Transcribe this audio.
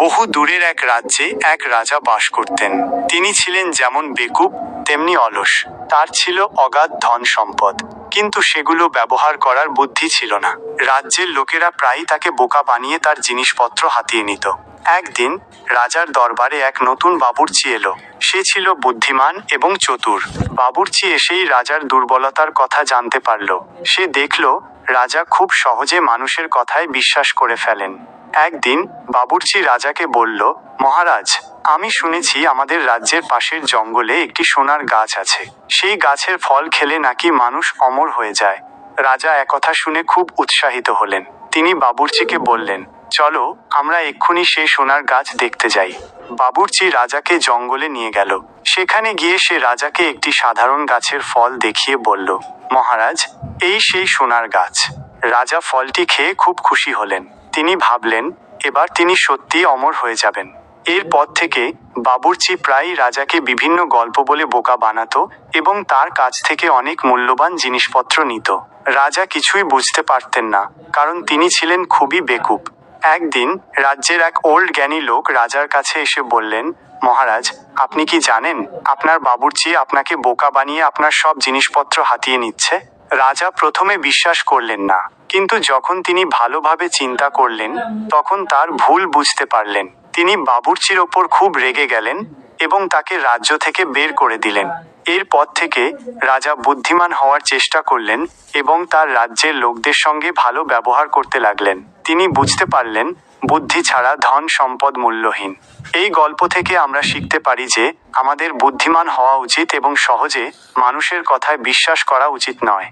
বহু দূরের এক রাজ্যে এক রাজা বাস করতেন। তিনি ছিলেন যেমন বেকুব, তেমনি অলস। তার ছিল অগাধ ধন সম্পদ, কিন্তু সেগুলো ব্যবহার করার বুদ্ধি ছিল না। রাজ্যের লোকেরা প্রায়ই তাকে বোকা বানিয়ে তার জিনিসপত্র হাতিয়ে নিত। একদিন রাজার দরবারে এক নতুন বাবুর্চি এলো। সে ছিল বুদ্ধিমান এবং চতুর। বাবুর্চি এসেই রাজার দুর্বলতার কথা জানতে পারল। সে দেখল, রাজা খুব সহজে মানুষের কথায় বিশ্বাস করে ফেলেন। একদিন বাবুর্চি রাজাকে বলল, মহারাজ, আমি শুনেছি আমাদের রাজ্যের পাশের জঙ্গলে একটি সোনার গাছ আছে। সেই গাছের ফল খেলে নাকি মানুষ অমর হয়ে যায়। রাজা একথা শুনে খুব উৎসাহিত হলেন। তিনি বাবুর্চিকে বললেন, চলো, আমরা এক্ষুনি সেই সোনার গাছ দেখতে যাই। বাবুর্চি রাজাকে জঙ্গলে নিয়ে গেল। সেখানে গিয়ে সে রাজাকে একটি সাধারণ গাছের ফল দেখিয়ে বলল, মহারাজ, এই সেই সোনার গাছ। রাজা ফলটি খেয়ে খুব খুশি হলেন। তিনি ভাবলেন, এবার তিনি সত্যি অমর হয়ে যাবেন। এরপর থেকে বাবুর্চি প্রায়ই রাজাকে বিভিন্ন গল্প বলে বোকা বানাতো এবং তার কাছ থেকে অনেক মূল্যবান জিনিসপত্র নিত। রাজা কিছুই বুঝতে পারতেন না, কারণ তিনি ছিলেন খুবই বেকুব। একদিন রাজ্যের এক ওল্ড জ্ঞানী লোক রাজার কাছে এসে বললেন, মহারাজ, আপনি কি জানেন, আপনার বাবুর্চি আপনাকে বোকা বানিয়ে আপনার সব জিনিসপত্র হাতিয়ে নিচ্ছে? রাজা প্রথমে বিশ্বাস করলেন না, কিন্তু যখন তিনি ভালোভাবে চিন্তা করলেন, তখন তার ভুল বুঝতে পারলেন। তিনি বাবুর্চির ওপর খুব রেগে গেলেন এবং তাকে রাজ্য থেকে বের করে দিলেন। এরপর থেকে রাজা বুদ্ধিমান হওয়ার চেষ্টা করলেন এবং তার রাজ্যের লোকদের সঙ্গে ভালো ব্যবহার করতে লাগলেন। তিনি বুঝতে পারলেন, বুদ্ধি ছাড়া ধন সম্পদ মূল্যহীন। এই গল্প থেকে আমরা শিখতে পারি যে, আমাদের বুদ্ধিমান হওয়া উচিত এবং সহজে মানুষের কথায় বিশ্বাস করা উচিত নয়।